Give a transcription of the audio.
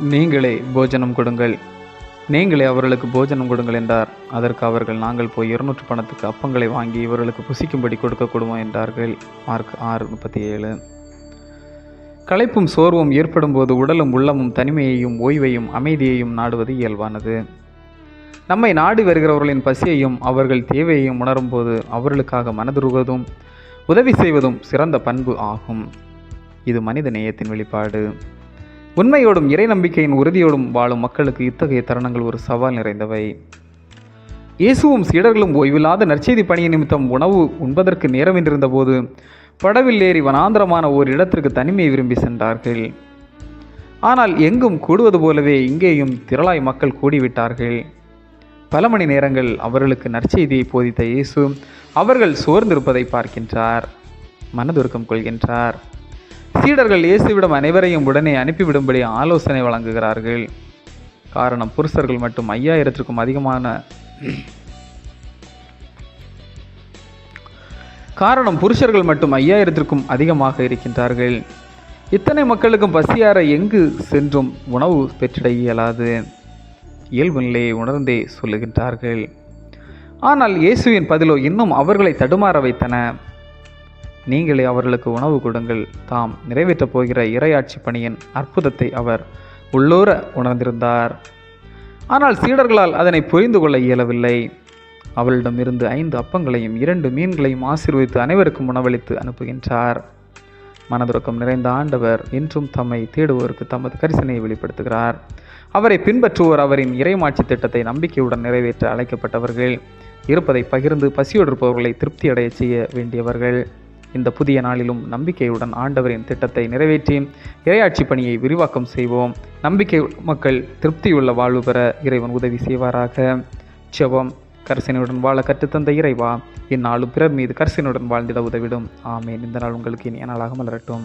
நீங்களே போஜனம் கொடுங்கள். நீங்களே அவர்களுக்கு போஜனம் கொடுங்கள் என்றார். அதற்கு அவர்கள் நாங்கள் போய் இருநூற்று பணத்துக்கு அப்பங்களை வாங்கி இவர்களுக்கு புசிக்கும்படி கொடுக்கக்கூடுமோ? என்றார்கள். மார்க் ஆறு முப்பத்தி ஏழு களைப்பும் சோர்வும் ஏற்படும் போது உடலும் உள்ளமும் தனிமையையும் ஓய்வையும் அமைதியையும் நாடுவது இயல்பானது. நம்மை நாடி வருகிறவர்களின் பசியையும் அவர்கள் தேவையையும் உணரும்போது அவர்களுக்காக மனதுருவதும் உதவி செய்வதும் சிறந்த பண்பு ஆகும். இது மனித நேயத்தின் வெளிப்பாடு. உண்மையோடும் இறை நம்பிக்கையின் உறுதியோடும் வாழும் மக்களுக்கு இத்தகைய தருணங்கள் ஒரு சவால் நிறைந்தவை. இயேசுவும் சீடர்களும் ஓய்வில்லாத நற்செய்தி பணிய நிமித்தம் உணவு உண்பதற்கு நேரமின்றிருந்த போது படவில் ஏறி வனாந்திரமான ஓர் இடத்திற்கு தனிமையை விரும்பி சென்றார்கள். ஆனால் எங்கும் கூடுவது போலவே இங்கேயும் திரளாய் மக்கள் கூடிவிட்டார்கள். பல மணி நேரங்கள் அவர்களுக்கு நற்செய்தியை போதித்த இயேசு அவர்கள் சோர்ந்திருப்பதை பார்க்கின்றார். மனதுருக்கம் கொள்கின்றார். சீடர்கள் இயேசுவிடம் அனைவரையும் உடனே அனுப்பிவிடும்படி ஆலோசனை வழங்குகிறார்கள். காரணம் புருஷர்கள் மட்டும் ஐயாயிரத்திற்கும் அதிகமான காரணம் புருஷர்கள் மட்டும் ஐயாயிரத்திற்கும் அதிகமாக இருக்கின்றார்கள். இத்தனை மக்களுக்கும் பசியார எங்கு சென்றும் உணவு பெற்றிட இயலாது? இயல்பு நிலையை உணர்ந்தே சொல்லுகின்றார்கள். ஆனால் இயேசுவின் பதிலோ இன்னும் அவர்களை தடுமாற வைத்தன. நீங்களே அவர்களுக்கு உணவு கொடுங்கள். தாம் நிறைவேற்றப் போகிற இரையாட்சி பணியின் அற்புதத்தை அவர் உள்ளூர உணர்ந்திருந்தார். ஆனால் சீடர்களால் அதனை புரிந்து கொள்ள இயலவில்லை. அவளிடம் இருந்து ஐந்து அப்பங்களையும் இரண்டு மீன்களையும் ஆசீர்வதித்து அனைவருக்கும் உணவளித்து அனுப்புகின்றார். மனதுறக்கம் நிறைந்த ஆண்டவர் இன்றும் தம்மை தேடுவோருக்கு தமது கரிசனையை வெளிப்படுத்துகிறார். அவரை பின்பற்றுவோர் அவரின் இறைமாட்சி திட்டத்தை நம்பிக்கையுடன் நிறைவேற்ற அழைக்கப்பட்டவர்கள். இருப்பதை பகிர்ந்து பசியோடு இருப்பவர்களை திருப்தி செய்ய வேண்டியவர்கள். இந்த புதிய நாளிலும் நம்பிக்கையுடன் ஆண்டவரின் திட்டத்தை நிறைவேற்றி இறையாட்சி பணியை விரிவாக்கம் செய்வோம். நம்பிக்கை மக்கள் திருப்தியுள்ள வாழ்வு பெற இறைவன் உதவி செய்வாராக. செவம் கரிசனையுடன் வாழ கற்றுத்தந்த இறைவா இந்நாளும் பிறர் மீது கரிசனையுடன் வாழ்ந்திட உதவிடும். ஆமேன். இந்த நாள் உங்களுக்கு இனிய நாளாக மலரட்டும்.